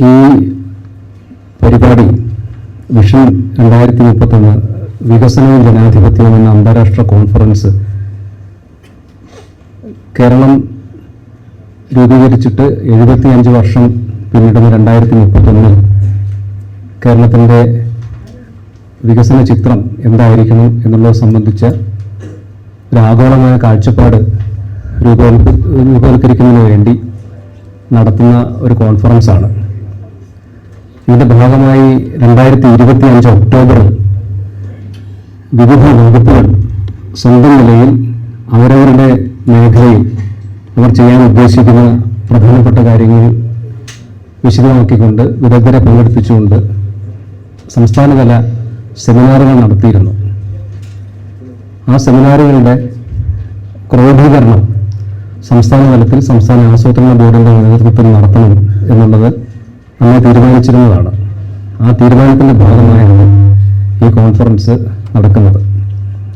ഈ പരിപാടി വിഷൻ രണ്ടായിരത്തി മുപ്പത്തൊന്ന് വികസനവും ജനാധിപത്യവും എന്ന അന്താരാഷ്ട്ര കോൺഫറൻസ് കേരളം രൂപീകരിച്ചിട്ട് എഴുപത്തി അഞ്ച് വർഷം പിന്നിടുന്ന രണ്ടായിരത്തി മുപ്പത്തൊന്നിൽ കേരളത്തിന്റെ വികസന ചിത്രം എന്തായിരിക്കണം എന്നുള്ളത് സംബന്ധിച്ച ഒരാഗോളമായ കാഴ്ചപ്പാട് രൂപവൽക്ക രൂപവൽക്കരിക്കുന്നതിന് വേണ്ടി നടത്തുന്ന ഒരു കോൺഫറൻസാണ്. ഇതിന്റെ ഭാഗമായി രണ്ടായിരത്തി ഇരുപത്തി അഞ്ച് ഒക്ടോബറിൽ വിവിധ വകുപ്പുകൾ സ്വന്തം നിലയിൽ അവരവരുടെ മേഖലയിൽ അവർ ചെയ്യാൻ ഉദ്ദേശിക്കുന്ന പ്രധാനപ്പെട്ട കാര്യങ്ങൾ വിശദമാക്കിക്കൊണ്ട് വിദഗ്ധരെ പങ്കെടുപ്പിച്ചുകൊണ്ട് സംസ്ഥാനതല സെമിനാറുകൾ നടത്തിയിരുന്നു. ആ സെമിനാറുകളുടെ ക്രോഡീകരണം സംസ്ഥാന തലത്തിൽ സംസ്ഥാന ആസൂത്രണ ബോർഡിന്റെ നേതൃത്വത്തിൽ നടത്തണം എന്നുള്ളത് നമ്മൾ തീരുമാനിച്ചിരുന്നതാണ്. ആ തീരുമാനത്തിന്റെ ഭാഗമായാണ് ഈ കോൺഫറൻസ് നടക്കുന്നത്.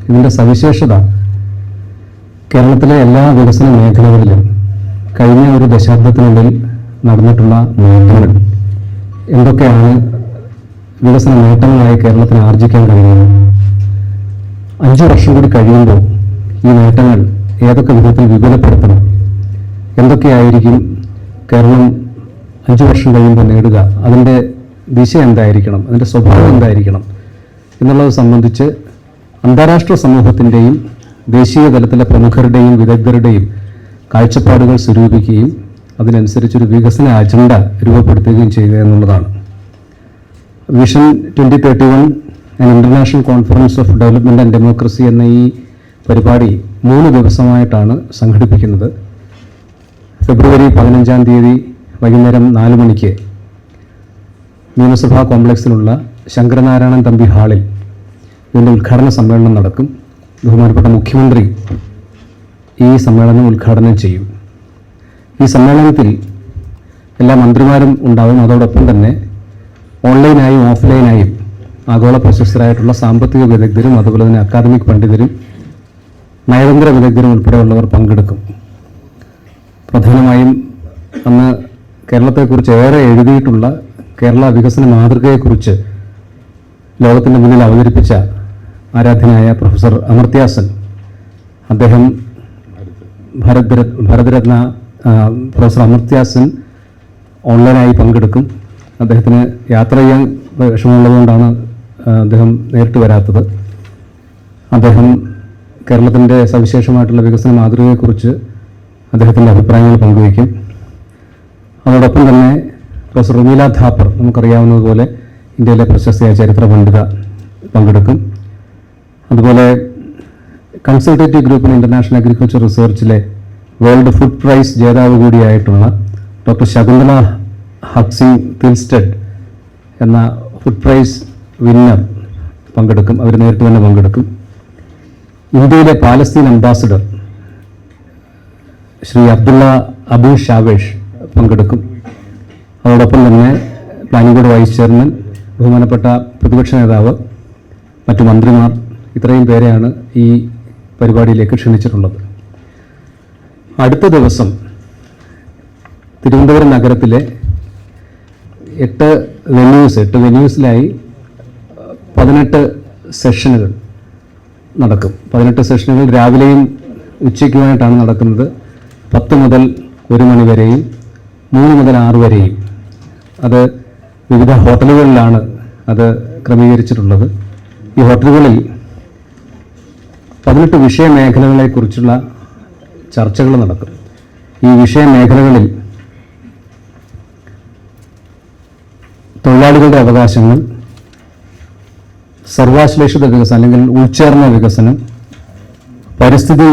ഇതിന്റെ സവിശേഷത കേരളത്തിലെ എല്ലാ വികസന മേഖലകളിലും കഴിഞ്ഞ ഒരു ദശാബ്ദത്തിനുള്ളിൽ നടന്നിട്ടുള്ള നേട്ടങ്ങൾ. എന്തൊക്കെയാണ് വികസന നേട്ടങ്ങളായി കേരളത്തിന് ആർജിക്കാൻ കഴിയുന്നത്? അഞ്ചു വർഷം കൂടി കഴിയുമ്പോൾ ഈ നേട്ടങ്ങൾ ഏതൊക്കെ വിധത്തിൽ വിപുലപ്പെടുത്തണം? എന്തൊക്കെയായിരിക്കും കേരളം അഞ്ചു വർഷം കഴിയുമ്പോൾ നേടുക. അതിന്റെ ദിശ എന്തായിരിക്കണം? അതിന്റെ സ്വഭാവം എന്തായിരിക്കണം? എന്നുള്ളത് സംബന്ധിച്ച് അന്താരാഷ്ട്ര സമൂഹത്തിന്റെയും ദേശീയ തലത്തിലെ പ്രമുഖരുടെയും വിദഗ്ധരുടെയും കാഴ്ചപ്പാടുകൾ സ്വരൂപിക്കുകയും അതിനനുസരിച്ചൊരു വികസന അജണ്ട രൂപപ്പെടുത്തുകയും ചെയ്യുക എന്നുള്ളതാണ്. Vision twenty thirty one and international conference of development and democracy എന്ന ഈ പരിപാടി മൂന്ന് ദിവസമായിട്ടാണ് സംഘടിപ്പിക്കുന്നത്. ഫെബ്രുവരി പതിനഞ്ചാം തീയതി വൈകുന്നേരം നാല് മണിക്ക് നിയമസഭാ കോംപ്ലക്സിലുള്ള ശങ്കരനാരായണൻ തമ്പി ഹാളിൽ ഇതിന്റെ ഉദ്ഘാടന സമ്മേളനം നടക്കും. ബഹുമാനപ്പെട്ട മുഖ്യമന്ത്രി ഈ സമ്മേളനം ഉദ്ഘാടനം ചെയ്യും. ഈ സമ്മേളനത്തിൽ എല്ലാ മന്ത്രിമാരും ഉണ്ടാവും. അതോടൊപ്പം തന്നെ ഓൺലൈനായും ഓഫ്ലൈനായും ആഗോള പ്രശസ്തരായിട്ടുള്ള സാമ്പത്തിക വിദഗ്ധരും അതുപോലെ തന്നെ അക്കാദമിക് പണ്ഡിതരും നയതന്ത്ര വിദഗ്ധരും ഉൾപ്പെടെയുള്ളവർ പങ്കെടുക്കും. പ്രധാനമായും അന്ന് കേരളത്തെക്കുറിച്ച് ഏറെ എഴുതിയിട്ടുള്ള കേരള വികസന മാതൃകയെക്കുറിച്ച് ലോകത്തിന്റെ മുന്നിൽ അവതരിപ്പിച്ച ആരാധ്യനായ പ്രൊഫസർ അമർത്യാസൻ. അദ്ദേഹം ഭാരത് ഭാരതരത്ന പ്രൊഫസർ അമർത്യാസൻ ഓൺലൈനായി പങ്കെടുക്കും. അദ്ദേഹത്തിന് യാത്ര ചെയ്യാൻ വിഷമമുള്ളതുകൊണ്ടാണ് അദ്ദേഹം നേരിട്ട് വരാത്തത്. അദ്ദേഹം കേരളത്തിന്റെ സവിശേഷമായിട്ടുള്ള വികസന മാതൃകയെക്കുറിച്ച് അദ്ദേഹത്തിന്റെ അഭിപ്രായങ്ങൾ പങ്കുവയ്ക്കും. അതോടൊപ്പം തന്നെ പ്രൊഫസർ റുമീല ധാപ്പർ നമുക്കറിയാവുന്നതുപോലെ ഇന്ത്യയിലെ പ്രശസ്തയായ ചരിത്ര പണ്ഡിത പങ്കെടുക്കും. അതുപോലെ കൺസൾട്ടേറ്റീവ് ഗ്രൂപ്പിന് ഇൻ ഇന്റർനാഷണൽ അഗ്രികൾച്ചർ റിസർച്ചിലെ വേൾഡ് ഫുഡ് പ്രൈസ് ജേതാവ് കൂടിയായിട്ടുള്ള ഡോക്ടർ ശകുന്തള ഹക്സിംഗ് തിൽസ്റ്റഡ് എന്ന ഫുഡ് പ്രൈസ് വിന്നർ പങ്കെടുക്കും. അവർ നേരിട്ട് തന്നെ പങ്കെടുക്കും. ഇന്ത്യയിലെ Palestine ambassador Shri Abdullah Abu Shawesh പങ്കെടുക്കും. അതോടൊപ്പം തന്നെ പ്ലാനിംഗ് ബോർഡ് വൈസ് ചെയർമാൻ ബഹുമാനപ്പെട്ട പ്രതിപക്ഷ നേതാവ് മറ്റു മന്ത്രിമാർ ഇത്രയും പേരെയാണ് ഈ പരിപാടിയിലേക്ക് ക്ഷണിച്ചിട്ടുള്ളത്. അടുത്ത ദിവസം തിരുവനന്തപുരം നഗരത്തിലെ എട്ട് വെന്യൂസ് എട്ട് വെന്യൂസിലായി പതിനെട്ട് സെഷനുകൾ നടക്കും. പതിനെട്ട് സെഷനുകൾ രാവിലെയും ഉച്ചയ്ക്കുമായിട്ടാണ് നടക്കുന്നത്. പത്ത് മുതൽ ഒരു മണി വരെയും മൂന്ന് മുതൽ ആറ് വരെയും അത് വിവിധ ഹോട്ടലുകളിലാണ് അത് ക്രമീകരിച്ചിട്ടുള്ളത്. ഈ ഹോട്ടലുകളിൽ പതിനെട്ട് വിഷയമേഖലകളെക്കുറിച്ചുള്ള ചർച്ചകൾ നടക്കും. ഈ വിഷയമേഖലകളിൽ തൊഴിലാളികളുടെ അവകാശങ്ങൾ സർവാശ്ലേഷിത വികസനം അല്ലെങ്കിൽ ഉൾച്ചേർന്ന വികസനം പരിസ്ഥിതി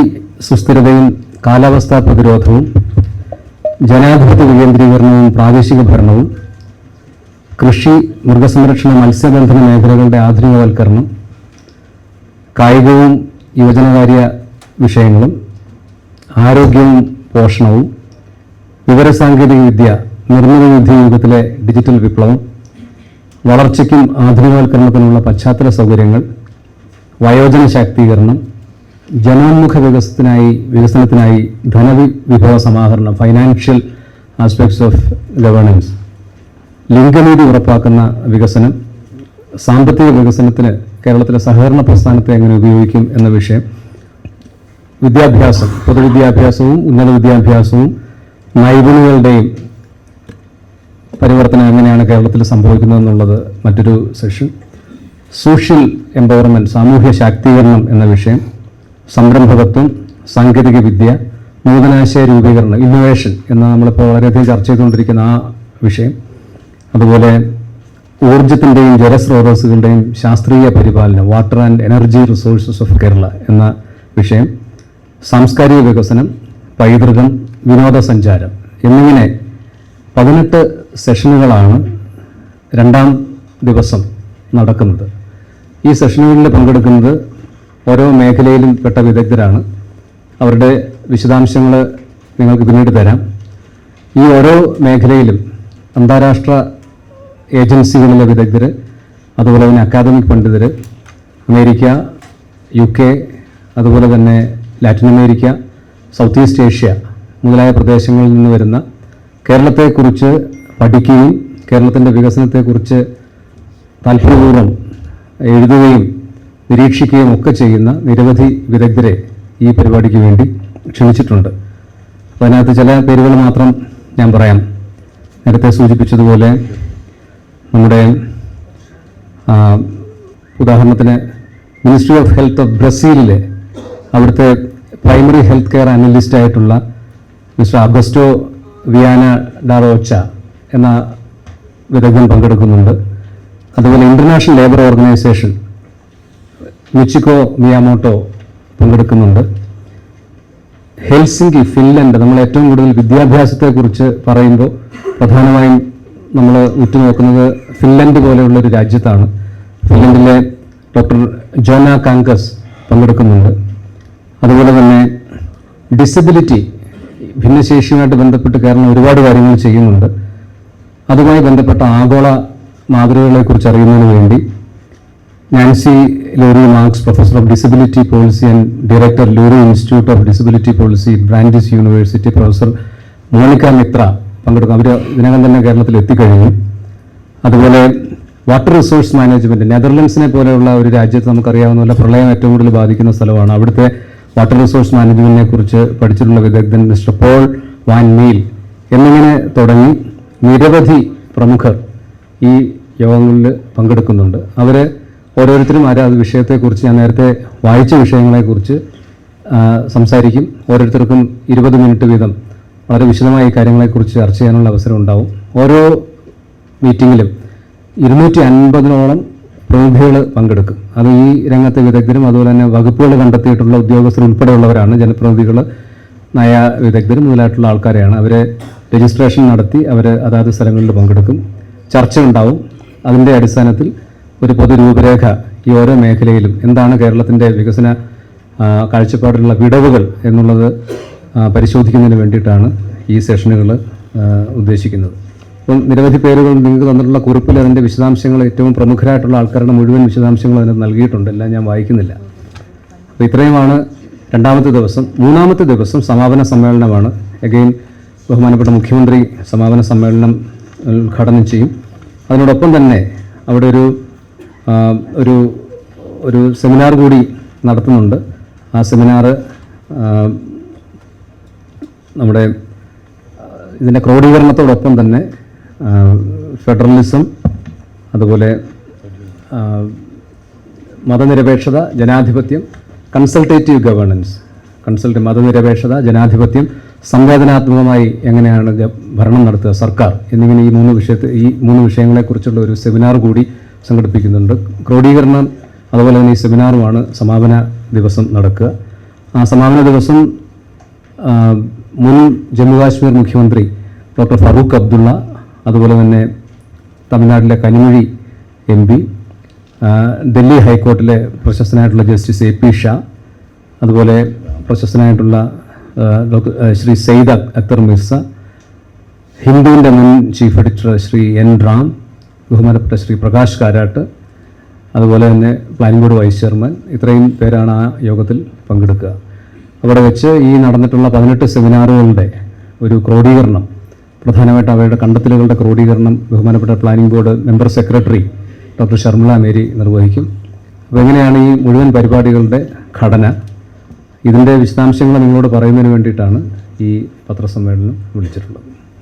സുസ്ഥിരതയും കാലാവസ്ഥാ പ്രതിരോധവും ജനാധിപത്യ വികേന്ദ്രീകരണവും പ്രാദേശിക ഭരണവും കൃഷി മൃഗസംരക്ഷണ മത്സ്യബന്ധന മേഖലകളുടെ ആധുനികവൽക്കരണം കായികവും യുവജനകാര്യ വിഷയങ്ങളും ആരോഗ്യവും പോഷണവും വിവരസാങ്കേതിക വിദ്യ നിർമ്മിത ബുദ്ധി യുഗത്തിലെ ഡിജിറ്റൽ വിപ്ലവം വളർച്ചയ്ക്കും ആധുനികവൽക്കരണത്തിനുള്ള പശ്ചാത്തല സൗകര്യങ്ങൾ വയോജന ശാക്തീകരണം ജനോന്മുഖ വികസനത്തിനായി വികസനത്തിനായി ധനവി വിഭവ സമാഹരണം ഫൈനാൻഷ്യൽ ആസ്പെക്ട്സ് ഓഫ് ഗവേണൻസ് ലിംഗനീതി ഉറപ്പാക്കുന്ന വികസനം സാമ്പത്തിക വികസനത്തിന് കേരളത്തിലെ സഹകരണ പ്രസ്ഥാനത്തെ എങ്ങനെ ഉപയോഗിക്കും എന്ന വിഷയം വിദ്യാഭ്യാസം പൊതുവിദ്യാഭ്യാസവും ഉന്നത വിദ്യാഭ്യാസവും നൈപുണികളുടെയും പരിവർത്തനം എങ്ങനെയാണ് കേരളത്തിൽ സംഭവിക്കുന്നത് എന്നുള്ളത് മറ്റൊരു സെഷൻ സോഷ്യൽ എംപവർമെന്റ് സാമൂഹ്യ ശാക്തീകരണം എന്ന വിഷയം സംരംഭകത്വം സാങ്കേതിക വിദ്യ നൂതനാശയ രൂപീകരണം ഇന്നോവേഷൻ എന്ന നമ്മളിപ്പോൾ വളരെയധികം ചർച്ച ചെയ്തുകൊണ്ടിരിക്കുന്ന ആ വിഷയം. അതുപോലെ ഊർജത്തിന്റെയും ജലസ്രോതസ്സുകളുടെയും ശാസ്ത്രീയ പരിപാലനം water and energy resources of Kerala എന്ന വിഷയം. സാംസ്കാരിക വികസനം പൈതൃകം വിനോദസഞ്ചാരം എന്നിങ്ങനെ പതിനെട്ട് സെഷനുകളാണ് രണ്ടാം ദിവസം നടക്കുന്നത്. ഈ സെഷനുകളിൽ പങ്കെടുക്കുന്നത് ഓരോ മേഖലയിലും പെട്ട വിദഗ്ധരാണ്. അവരുടെ വിശദാംശങ്ങൾ നിങ്ങൾക്ക് പിന്നീട് തരാം. ഈ ഓരോ മേഖലയിലും അന്താരാഷ്ട്ര ഏജൻസികളിലെ വിദഗ്ധർ അതുപോലെ തന്നെ അക്കാദമിക് പണ്ഡിതർ അമേരിക്ക യു കെ അതുപോലെ തന്നെ Latin America south east Asia മുതലായ പ്രദേശങ്ങളിൽ നിന്ന് വരുന്ന കേരളത്തെക്കുറിച്ച് പഠിക്കുകയും കേരളത്തിന്റെ വികസനത്തെക്കുറിച്ച് താല്പര്യപൂർവം എഴുതുകയും നിരീക്ഷിക്കുകയും ഒക്കെ ചെയ്യുന്ന നിരവധി വിദഗ്ധരെ ഈ പരിപാടിക്ക് വേണ്ടി ക്ഷണിച്ചിട്ടുണ്ട്. അപ്പോൾ അതിനകത്ത് ചില പേരുകൾ മാത്രം ഞാൻ പറയാം. നേരത്തെ സൂചിപ്പിച്ചതുപോലെ നമ്മുടെ ഉദാഹരണത്തിന് മിനിസ്ട്രി ഓഫ് ഹെൽത്ത് ഓഫ് ബ്രസീലിലെ അവിടുത്തെ പ്രൈമറി ഹെൽത്ത് കെയർ അനലിസ്റ്റ് ആയിട്ടുള്ള mister Augusto Viana da Rocha എന്ന വിദഗ്ധൻ പങ്കെടുക്കുന്നുണ്ട്. അതുപോലെ international labour organisation Michiko Miyamoto പങ്കെടുക്കുന്നുണ്ട്. ഹെൽസിങ്കി ഫിൻലൻഡ് നമ്മൾ ഏറ്റവും കൂടുതൽ വിദ്യാഭ്യാസത്തെക്കുറിച്ച് പറയുമ്പോൾ പ്രധാനമായും നമ്മൾ ഉറ്റുനോക്കുന്നത് ഫിൻലൻഡ് പോലെയുള്ള ഒരു രാജ്യത്താണ്. ഫിൻലൻഡിലെ ഡോക്ടർ ജോന കാങ്കസ് പങ്കെടുക്കുന്നുണ്ട്. അതുപോലെ തന്നെ ഡിസബിലിറ്റി ഭിന്നശേഷിയുമായിട്ട് ബന്ധപ്പെട്ട് കേരളം ഒരുപാട് കാര്യങ്ങൾ ചെയ്യുന്നുണ്ട്. അതുമായി ബന്ധപ്പെട്ട ആഗോള മാതൃകകളെക്കുറിച്ച് അറിയുന്നതിന് വേണ്ടി Nancy Lurie Marks professor of disability policy and director Lurie institute of disability policy Brandeis university professor Monika Mitra പങ്കെടുക്കും. അവർ ഇതിനകം തന്നെ കേരളത്തിൽ എത്തിക്കഴിഞ്ഞു. അതുപോലെ വാട്ടർ റിസോഴ്സ് മാനേജ്മെന്റ് നെതർലൻഡ്സിനെ പോലെയുള്ള ഒരു രാജ്യത്ത് നമുക്കറിയാവുന്ന പോലെ പ്രളയം ഏറ്റവും കൂടുതൽ ബാധിക്കുന്ന സ്ഥലമാണ്. അവിടുത്തെ വാട്ടർ റിസോഴ്സ് മാനേജ്മെന്റിനെ കുറിച്ച് പഠിച്ചിട്ടുള്ള വിദഗ്ധൻ മിസ്റ്റർ പോൾ വാൻ മീൽ എന്നിങ്ങനെ തുടങ്ങി നിരവധി പ്രമുഖർ ഈ യോഗങ്ങളിൽ പങ്കെടുക്കുന്നുണ്ട്. അവർ ഓരോരുത്തരും ആരാ അത് വിഷയത്തെക്കുറിച്ച് ഞാൻ നേരത്തെ വായിച്ച വിഷയങ്ങളെക്കുറിച്ച് സംസാരിക്കും. ഓരോരുത്തർക്കും ഇരുപത് മിനിറ്റ് വീതം വളരെ വിശദമായി കാര്യങ്ങളെക്കുറിച്ച് ചർച്ച ചെയ്യാനുള്ള അവസരം ഉണ്ടാവും. ഓരോ മീറ്റിങ്ങിലും ഇരുന്നൂറ്റി അൻപതിനോളം പ്രതിനിധികൾ പങ്കെടുക്കും. അത് ഈ രംഗത്തെ വിദഗ്ധരും അതുപോലെ തന്നെ വകുപ്പുകൾ കണ്ടെത്തിയിട്ടുള്ള ഉദ്യോഗസ്ഥർ ഉൾപ്പെടെയുള്ളവരാണ് ജനപ്രതിനിധികൾ നയ വിദഗ്ധരും മുതലായിട്ടുള്ള ആൾക്കാരെയാണ്. അവരെ രജിസ്ട്രേഷൻ നടത്തി അവർ അതാത് സ്ഥലങ്ങളിൽ പങ്കെടുക്കും. ചർച്ച ഉണ്ടാവും അതിന്റെ അടിസ്ഥാനത്തിൽ ഒരു പൊതു രൂപരേഖ ഈ ഓരോ മേഖലയിലും എന്താണ് കേരളത്തിന്റെ വികസന കാഴ്ചപ്പാടിലുള്ള വിടവുകൾ എന്നുള്ളത് പരിശോധിക്കുന്നതിന് വേണ്ടിയിട്ടാണ് ഈ സെഷനുകൾ ഉദ്ദേശിക്കുന്നത്. അപ്പം നിരവധി പേരുകൾ നിങ്ങൾക്ക് തന്നിട്ടുള്ള കുറിപ്പിൽ അതിന്റെ വിശദാംശങ്ങൾ ഏറ്റവും പ്രമുഖരായിട്ടുള്ള ആൾക്കാരുടെ മുഴുവൻ വിശദാംശങ്ങൾ അതിന് നൽകിയിട്ടുണ്ട്. എല്ലാം ഞാൻ വായിക്കുന്നില്ല. അപ്പോൾ ഇത്രയുമാണ് രണ്ടാമത്തെ ദിവസം. മൂന്നാമത്തെ ദിവസം സമാപന സമ്മേളനമാണ്. അഗെയിൻ ബഹുമാനപ്പെട്ട മുഖ്യമന്ത്രി സമാപന സമ്മേളനം ഉദ്ഘാടനം ചെയ്യും. അതിനോടൊപ്പം തന്നെ അവിടെ ഒരു ഒരു ഒരു സെമിനാർ കൂടി നടത്തുന്നുണ്ട്. ആ സെമിനാർ നമ്മുടെ ഇതിന്റെ ക്രോഡീകരണത്തോടൊപ്പം തന്നെ ഫെഡറലിസം അതുപോലെ മതനിരപേക്ഷത ജനാധിപത്യം കൺസൾട്ടേറ്റീവ് ഗവേണൻസ് കൺസൾട്ട് മതനിരപേക്ഷത ജനാധിപത്യം സംവേദനാത്മകമായി എങ്ങനെയാണ് ഭരണം നടത്തുക സർക്കാർ എന്നിങ്ങനെ ഈ മൂന്ന് വിഷയത്തെ ഈ മൂന്ന് വിഷയങ്ങളെക്കുറിച്ചുള്ള ഒരു സെമിനാർ കൂടി സംഘടിപ്പിക്കുന്നുണ്ട്. ക്രോഡീകരണം അതുപോലെ തന്നെ ഈ സെമിനാറുമാണ് സമാപന ദിവസം നടക്കുക. ആ സമാപന ദിവസം മുൻ ജമ്മു കാശ്മീർ മുഖ്യമന്ത്രി ഡോക്ടർ ഫറൂഖ് അബ്ദുള്ള അതുപോലെ തന്നെ തമിഴ്നാട്ടിലെ കനിമൊഴി എം പി ഡൽഹി ഹൈക്കോർട്ടിലെ പ്രശസ്തനായിട്ടുള്ള ജസ്റ്റിസ് എ പി ഷാ അതുപോലെ പ്രശസ്തനായിട്ടുള്ള ഡോക്ടർ ശ്രീ സെയ്ദ് അക്തർ മിർസ ഹിന്ദുവിന്റെ മുൻ chief editor Shri N Ram ബഹുമാനപ്പെട്ട ശ്രീ പ്രകാശ് കാരാട്ട് അതുപോലെ തന്നെ പ്ലാനിംഗ് ബോർഡ് വൈസ് ചെയർമാൻ ഇത്രയും പേരാണ് ആ യോഗത്തിൽ പങ്കെടുക്കുക. അവിടെ വെച്ച് ഈ നടന്നിട്ടുള്ള പതിനെട്ട് സെമിനാറുകളുടെ ഒരു ക്രോഡീകരണം പ്രധാനമായിട്ട് അവയുടെ കണ്ടെത്തലുകളുടെ ക്രോഡീകരണം ബഹുമാനപ്പെട്ട planning board member secretary doctor Sharmila Mary നിർവഹിക്കും. അപ്പോൾ എങ്ങനെയാണ് ഈ മുഴുവൻ പരിപാടികളുടെ ഘടന? ഇതിന്റെ വിശദാംശങ്ങൾ നിങ്ങളോട് പറയുന്നതിന് വേണ്ടിയിട്ടാണ് ഈ പത്രസമ്മേളനം വിളിച്ചിട്ടുള്ളത്.